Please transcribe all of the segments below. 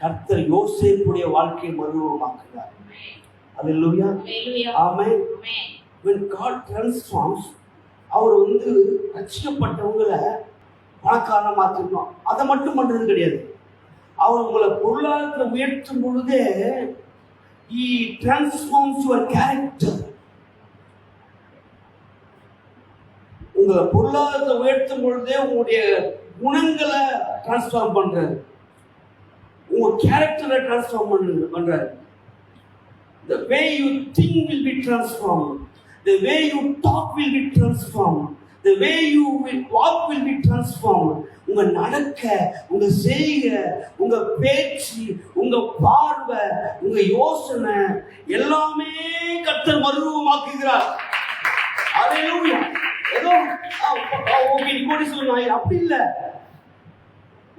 கர்த்தர் யோசேப்புடைய வாழ்க்கையை மறுரூபமாக்குகிறார். அல்லேலூயா Amen. when God transforms அவர் வந்து ரட்சிக்கப்பட்டவங்களை பணக்காரனா மாத்திருக்கணும் அதை மட்டும் பண்றது கிடையாது. அவர் உங்களை பொருளாதாரத்தில் உயர்த்தும் பொழுதே he transforms your character. உங்களை பொருளாதாரத்தை உயர்த்தும் பொழுதே உங்களுடைய குணங்களை டிரான்ஸ்ஃபார்ம் பண்றாரு. கேரக்டரை ட்ரான்ஸ்ஃபார்ம் பண்ணு பண்றாரு. The way you think will be transform the way you talk will be transform the way you will walk will be transform உங்க நடக்க உங்க செய்க உங்க பேச்சு உங்க பார்வை உங்க யோசனை எல்லாமே கத்தர் மருவமாக்குகிறார். அதே ஏதோ அப்படி இல்லை.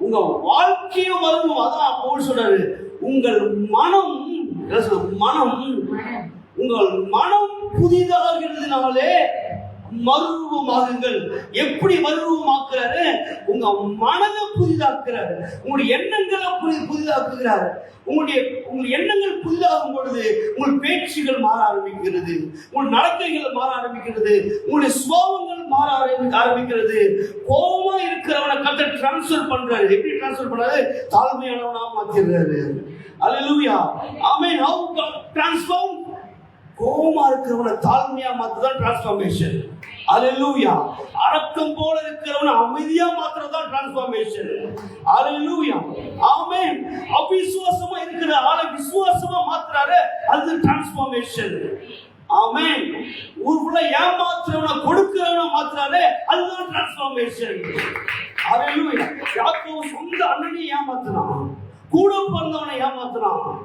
உங்க வாழ்க்கையும் மறுபடியும் அதான் பவுல் சொல்றாரு உங்கள்? மனம் மனம். உங்கள் மனம் புதிதாகிறதுனாலே மறுரூபமாகுங்கள் எப்படி மறுரூபமாக்குறாரு உங்க மனதை புதிதாக்குறாரு. உங்களுடைய எண்ணங்களை புதி புதிதாக்குகிறாரு. உங்களுடைய உங்கள் எண்ணங்கள் புதிதாகும் பொழுது உங்கள் பேச்சுகள் மாற ஆரம்பிக்கிறது. உங்கள் நடக்கைகள் மாற ஆரம்பிக்கிறது. உங்களுடைய சுபாவங்கள் மாற ஆரம்பிக்க ஆரம்பிக்கிறது. கோபமா இருக்கிறவனை கத்த டிரான்ஸ்ஃபர் பண்றாரு. எப்படி டிரான்ஸ்ஃபர் பண்றாரு? தாழ்மையானவனா மாத்திடுறாரு. அல்லேலூயா ஆமென் how God transform கோபமா இருக்கிறவனை தாழ்மையா மாத்துதான் டிரான்ஸ்ஃபார்மேஷன் அல்லேலூயா அடக்கம் போல இருக்கிறவனை அமைதியா மாத்திரதான் டிரான்ஸ்ஃபார்மேஷன் அல்லேலூயா ஆமென் அவிசுவாசமா இருக்கிற ஆளை விசுவாசமா மாத்துறாரு அது டிரான்ஸ்ஃபார்மேஷன் ஆமென் ஊருக்குள்ள ஏமாத்துறவன கொடுக்கிறவன மாத்துறாரு அதுதான் டிரான்ஸ்ஃபார்மேஷன் அல்லேலூயா யாக்கோ சொந்த அண்ணனை ஏமாத்துனான். கூட பிறந்தவனை ஏமாத்துனான்.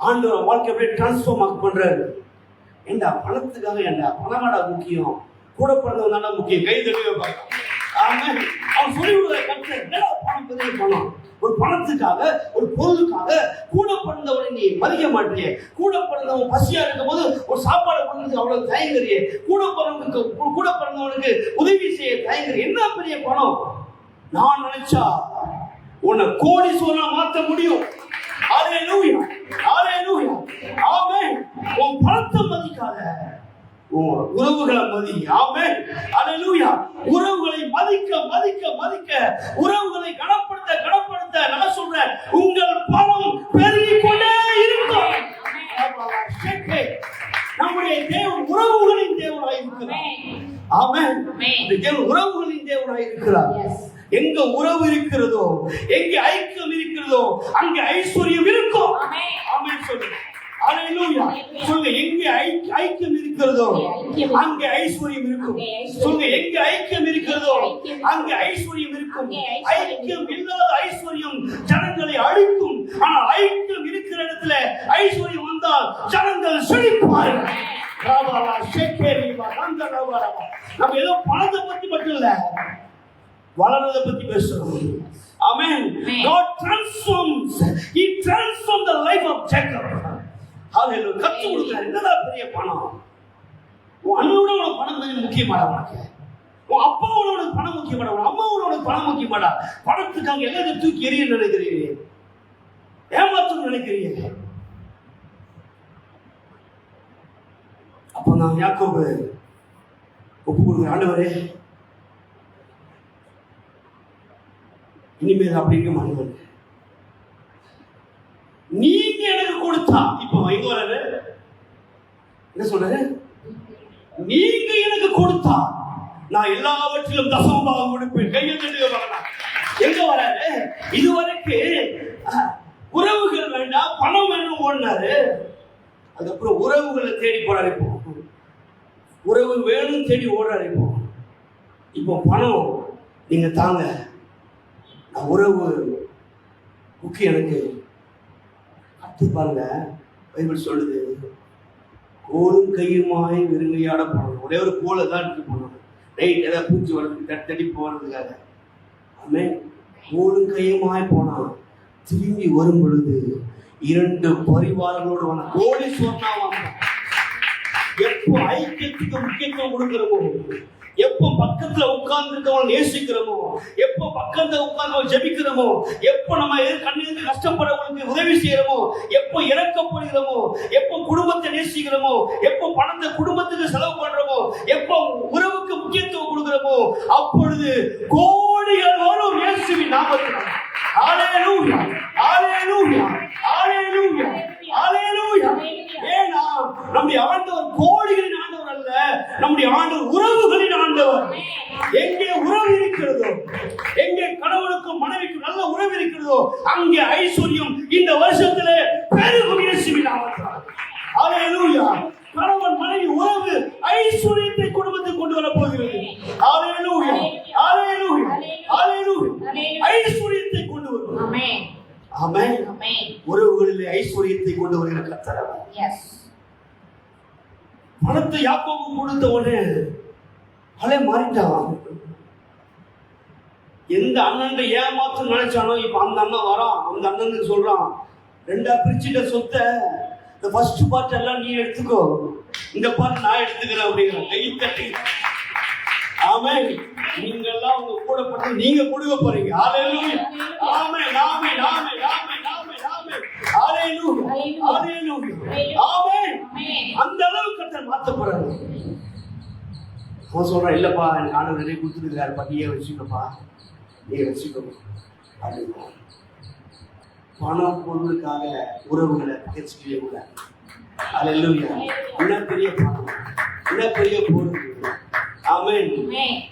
ஆண்டவர் வாழ்க்கை அப்படியே டிரான்ஸ்ஃபார்ம் ஆக பண்றாரு. ஏண்டா பணத்துக்காக ஏண்டா? பணமாடா முக்கியம். கூட பிறந்தவன் தானே முக்கியம். கை தட்டி வைப்பாங்க அவன் சொல்லி விடுற பணம் பெரிய பணம்? ஒரு பணத்துக்காக ஒரு பொருளுக்காக கூட பிறந்தவனை நீ மதிக்க மாட்டியே. கூட பிறந்தவன் பசியா இருக்கும் போது ஒரு சாப்பாடு கொடுக்கறதுக்கு அவ்வளவு தயங்குறியே கூட பிறந்தவனுக்கு கூட பிறந்தவனுக்கு உதவி செய்ய தயங்குற என்ன பெரிய பணம்? நான் நினைச்சா உன்னை கோடி சொன்னா மாத்த முடியும். ஹalleluya என்ன ஆமென் உன் பணத்தை மதிக்காத உன் உறவுகளை மதி. ஆமென். ஹalleluya உறவுகளை மதிக்க மதிக்க மதிக்க உறவுகளை கனப்படுத்த கனப்படுத்த நான் சொல்றேன். உங்கள் பணம் பெருகிக் கொண்டே இருக்கும் நம்முடைய தேவன் உறவுகளின் தேவனாய் இருக்கிறார். இந்த தேவன் உறவுகளின் தேவனாய் இருக்கிறார். எங்க உறவு இருக்கிறதோ எங்க ஐக்கியம் இருக்கிறதோ அங்க ஐஸ்வர்யம் இருக்கும். ஆமென் சொல்லுங்க. சொல்லுங்க எங்க ஐக்கியம் இருக்கிறதோ அங்க ஐஸ்வர்யம் இருக்கும். சொல்லுங்க எங்க ஐக்கியம் இருக்கிறதோ அங்க ஐஸ்வர்யம் இருக்கும். ஐக்கியம் இல்லாத ஐஸ்வர்யம் ஜனங்களை அழிக்கும். ஆனா ஐக்கியம் இருக்கிற இடத்துல ஐஸ்வர்யம் வந்தால் ஜனங்கள் செழிப்பார்கள். ராபாலா, ஷேக்கேரிபா, ரந்தரபாரபா. நம்ம ஏதோ பணத்தை பத்தி மட்டும் இல்ல வளர்றதை பத்தி பேசுறோம். Amen. God transforms. He transformed the life of Jacob. கத்து கொடுக்கிறார் என்னடா பெரிய பணம்? உன் அண்ணனோட உனக்கு பணம் கொஞ்சம் முக்கியமாடா உனக்கு? உன் அப்பாவோட உனக்கு பணம் முக்கியமாடா? உன் அம்மாவோட உனக்கு பணம் முக்கியமாடா? பணத்துக்காக எல்லாத்தையும் தூக்கி எறிய நினைக்கிறீங்க. ஏமாத்தணும் நினைக்கிறீங்க. அப்போ நான் யாக்கோபு ஒப்பு கொடுக்குற ஆண்டவரே இனிமேல் அப்படி இருக்க மாட்டேன். நீ எனக்கு கொடுத்தா. இப்போ எங்க என்ன சொல்றாரு? நீங்க எனக்கு கொடுத்தா நான் எல்லாவற்றிலும் தசமபாகம் கொடுப்பேன். கையில் தட்டுக பார்க்கலாம் எங்க வராரு இதுவரைக்கு உறவுகள் வேண்டாம் பணம் வேணும் ஓடினாரு. அதுக்கப்புறம் உறவுகளை தேடி போறாரு இப்போ. உறவு வேணும் தேடி ஓடுறாரு இப்போ. இப்போ பணம் நீங்க தாங்க. நான் உறவு முக்கியம் எனக்கு. கத்து பாருங்க பைபிள் சொல்லுது கோலும் கையுமாய் வெறுமையாட போகணும் ஒரே ஒரு கோலை தான் எடுத்து போகணும் நைட் ஏதாவது பூச்சி வர்றதுக்கு தட்டடி போகிறதுக்காக ஆமே கோலும் கையுமாய் போனான். திரும்பி வரும் பொழுது இரண்டு பரிவாரங்களோடு வந்த கோடி சொன்னா எப்போ ஐக்கியத்துக்கு முக்கியத்துவம் கொடுக்கிறோமோ எப்போ பக்கத்துல உட்கார்ந்து இருக்கவங்க நேசிக்கிறோமோ எப்போ பக்கத்துல உட்கார்ந்து ஜபிக்கிறோமோ எப்போ நம்ம எது கண்ணிலிருந்து கஷ்டப்படுறவங்களுக்கு உதவி செய்யறோமோ எப்போ இறக்கப்படுகிறோமோ எப்போ குடும்பத்தை நேசிக்கிறோமோ எப்போ பணத்தை குடும்பத்துக்கு செலவு பண்றோமோ எப்போ உறவுக்கு முக்கியத்துவம் கொடுக்கிறோமோ அப்பொழுது கோடிகள் வரும் இயேசுவின் நாமத்தில் ஹalleluya ஹalleluya ஹalleluya ஹalleluya ஏனா நம்முடைய ஆண்டவர் கோடிகளின் ஆண்டவர் அல்ல நம்முடைய ஆண்டவர் உறவுகளின் ஆண்டவர் எங்கே உறவு இருக்கிறதோ எங்கே கணவனுக்கும் மனைவிக்கும் நல்ல உறவு இருக்கிறதோ அங்கே ஐஸ்வர்யம் இந்த வருஷத்திலே பெருகும் ஹalleluya. கணவன் மனைவி உறவு ஐஸ்வர்யத்தை குடும்பத்துக்கு கொண்டு வர போகிறது. ஹalleluya. ஐஸ்வர்யத்தை கொண்டு வரும். ஆமென். உறவுகளிலே ஐஸ்வர்யத்தை கொண்டு வருகிற கர்த்தர். பணத்தை யாக்கோபு கொடுத்த உடனே அலே மாறிட்டான் எந்த அண்ணன் ஏமாத்து நினைச்சானோ இப்ப அந்த அண்ணன் வரான். அந்த அண்ணனுக்கு சொல்றான் ரெண்டா பிரிச்சுட்ட சொத்தை இந்த ஃபர்ஸ்ட் பார்ட் எல்லாம் நீ எடுத்துக்கோ. இந்த பார்ட் நான் எடுத்துக்கிறேன் அப்படிங்கிற கை தட்டி ஆமே நீங்க எல்லாம் உங்க கூட பட்டு நீங்க கொடுக்க போறீங்க. ஹalleluya ஆமே ஆமே ஆமே ஆமே ஆமே ஆமே ஹalleluya ஹalleluya ஆமே. அந்த அளவுக்கு கர்த்தர் மாத்த போறாரு. அவன் சொல்றான் இல்லப்பா எனக்கு ஆண்டவர் நிறைய கொடுத்துருக்காருப்பா நீயே வச்சுக்கப்பா. வச்சுக்கோ அப்படின்னு பணம் பொருளுக்காக உறவுகளை பகிர்ச்சிக்கவே கூட. அல்லேலூயா என்ன பெரிய பணம் என்ன பெரிய பொருள் ஆமென்.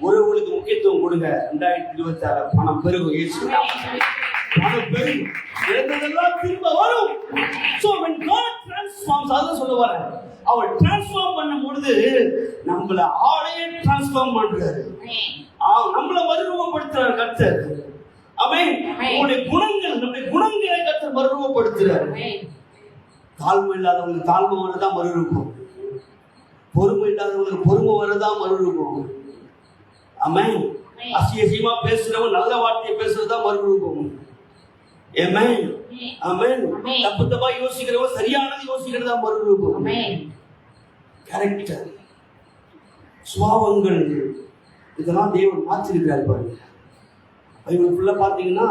உறவுகளுக்கு முக்கியத்துவம் கொடுங்க. ரெண்டாயிரத்தி இருபத்தி ஆறு பணம் பெருகும். இயேசு இழந்ததெல்லாம் திரும்ப வரும். So when god transforms சொல்ல வரேன். அவர் டிரான்ஸ்ஃபார்ம் பண்ணும் பொழுது நம்மள ஆளையே டிரான்ஸ்ஃபார்ம் பண்றாரு. நம்மள மறுரூபப்படுத்துறாரு கர்த்தர். அவன் உங்களுடைய குணங்கள் நம்முடைய குணங்களை கர்த்தர் மறுரூபப்படுத்துறாரு. தாழ்மை இல்லாதவங்களுக்கு தாழ்மை வரதான் மறுரூபம். பொறுமை இல்லாதவங்களுக்கு பொறுமை வரதான் மறுரூபம். ஆமென் அசியசியமா பேசுறவன் நல்ல வார்த்தையை பேசுறதுதான் மறுரூபம். தப்பு தப்பா யோசிக்கிறவன் சரியானது யோசிக்கிறதா மறுரூபம். கேரக்டர் சுபாவங்கள். இதெல்லாம் தேவன் மாற்றிருக்காரு பாருங்க. பைபிள் பார்த்தீங்கன்னா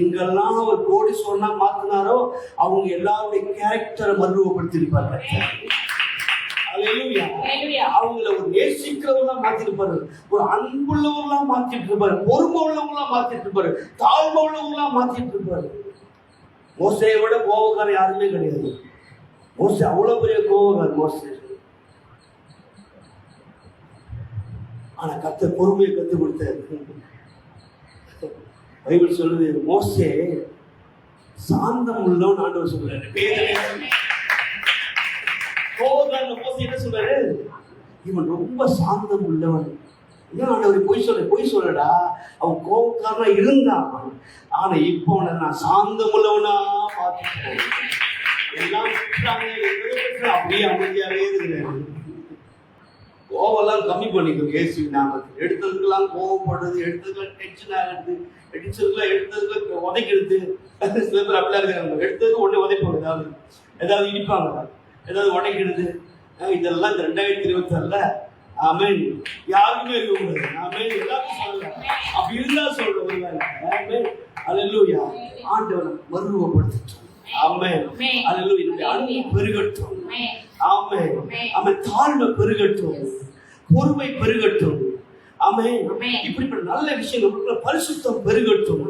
எங்கெல்லாம் அவர் கோடீஸ்வரனா மாத்தினாரோ அவங்க எல்லாருடைய கேரக்டரை மறுரூபப்படுத்திருப்பாரு. அவங்கள ஒரு நேசிக்கிறவங்களா மாத்திருப்பாரு ஒரு அன்புள்ளவங்களா மாத்திட்டு இருப்பாரு பொறுமை உள்ளவங்களா மாத்திட்டு இருப்பாரு தாழ்மை உள்ளவங்களா மாத்திட்டு இருப்பாரு மோசையை விட கோபக்காரன் யாருமே கிடையாது. மோசே அவ்வளவு பெரிய கோபக்காரன் மோசே. ஆனா கத்த பொறுமையை கத்துக் கொடுத்தாரு. பைபிள் சொல்லுது மோசே சாந்தம் உள்ளவன் ஆண்டவர் சொல்றாரு. என்ன சொல்றாரு. இவன் ரொம்ப சாந்தம் உள்ளவன். ஏன் ஆண்டவர் பொய் சொல்ல பொய் சொல்லடா. அவன் கோபக்காரனா இருந்தான் ஆனா இப்போ அவனை நான் சாந்தம் உள்ளவனா பார்த்துட்டேன் எல்லாம் அப்படியே அமைதியாவே இருக்கிறாரு. கோவெல்லாம் கம்மி பண்ணிக்கும் இயேசு நாமத்தில். எடுத்ததுக்கெல்லாம் கோவப்படுறது எடுத்ததுக்கெல்லாம் டென்ஷன் ஆகிறது அடிச்சதுக்கெல்லாம் எடுத்ததுக்கு உதைக்கிறது. சில பேர் அப்படிலாம் இருக்கிறாங்க எடுத்ததுக்கு உடனே உதைப்பாங்க ஏதாவது ஏதாவது இடிப்பாங்க ஏதாவது உடைக்கிறது இதெல்லாம் இந்த ரெண்டாயிரத்தி இருபத்தி ஆறுல. ஆமென். யாருக்குமே இருக்கக்கூடாது ஆமென். எல்லாரும் சொல்லலாம். அப்படி இருந்தா ஆமென். அல்லேலூயா ஆண்டவரை மறுரூபப்படுத்திட்டோம் ஆமென். அல்லேலூயா என்னுடைய அன்பு பெருகட்டும். ஆமென். அவன் தாழ்மை பெருகட்டும். பொறுமை பெருகட்டும். ஆமென். இப்படிப்பட்ட நல்ல விஷயம் நமக்குள்ள பரிசுத்தம் பெருகட்டும்.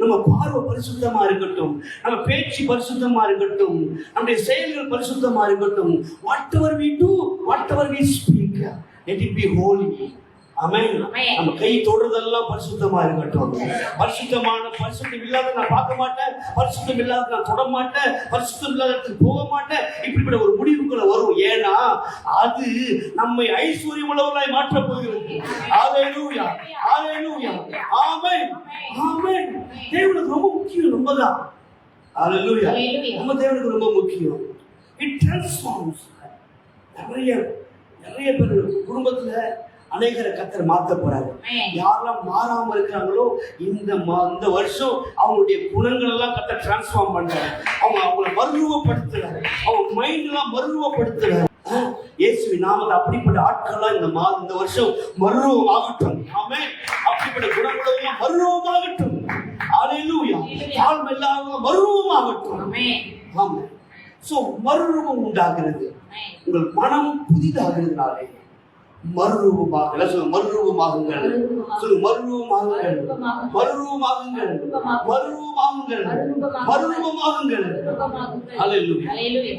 நம்ம பார்வை பரிசுத்தமா இருக்கட்டும். நம்ம பேச்சு பரிசுத்தமா இருக்கட்டும். நம்முடைய செயல்கள் பரிசுத்தமா இருக்கட்டும். Whatever we do whatever we speak let it be holy. நம்ம கை தொடுறதெல்லாம் பரிசுத்தமா இருக்கட்டும். பரிசுத்தமான பரிசுத்தம் இல்லாத நான் பார்க்க மாட்டேன். பரிசுத்தம் இல்லாத நான் தொட மாட்டேன். பரிசுத்தம் இல்லாத இடத்துக்கு போக மாட்டேன். இப்படிப்பட்ட ஒரு முடிவுக்குள்ள வரும். ஏன்னா அது நம்மை ஐஸ்வர்யம் உள்ளவர்களாய் மாற்றப் போகிறது. ஹalleluya ஹalleluya ஆமென் ஆமென் தேவனுக்கு ரொம்ப முக்கியம் நம்ம தான் Hallelujah. நம்ம தேவனுக்கு ரொம்ப முக்கியம். இட் டிரான்ஸ்ஃபார்ம்ஸ் நிறைய நிறைய பேர் குடும்பத்துல அநேகரை கத்தர் மாத்த போறாரு. யாரெல்லாம் மாறாம இருக்கிறாங்களோ இந்த இந்த வருஷம் அவங்களுடைய குணங்கள் எல்லாம் கத்த டிரான்ஸ்ஃபார்ம் பண்றாரு. அவங்க அவங்கள மறுரூபப்படுத்துறாரு. அவங்க மைண்ட் எல்லாம் மறுரூபப்படுத்துறாரு. ஆ, இயேசுவின் நாமத்தில் அப்படிப்பட்ட ஆட்கள்லாம் இந்த மாதம் இந்த வருஷம் மருவம் ஆகட்டும் ஆமே அப்படிப்பட்ட குணங்களும் மருவம் ஆகட்டும் அலையிலூயா தாழ்மை இல்லாத மருவம் ஆகட்டும். ஆமா சோ மறுரூபம் உண்டாகிறது. உங்கள் மனம் புதிதாகிறதுனாலே மறுரூபமாக மறுரூபமாகுங்கள் சொல்லுங்க மறுரூபமாகுங்கள் மறுரூபமாகுங்கள் மறுரூபமாகுங்கள் மறுரூபமாகுங்கள் அல்லேலூயா.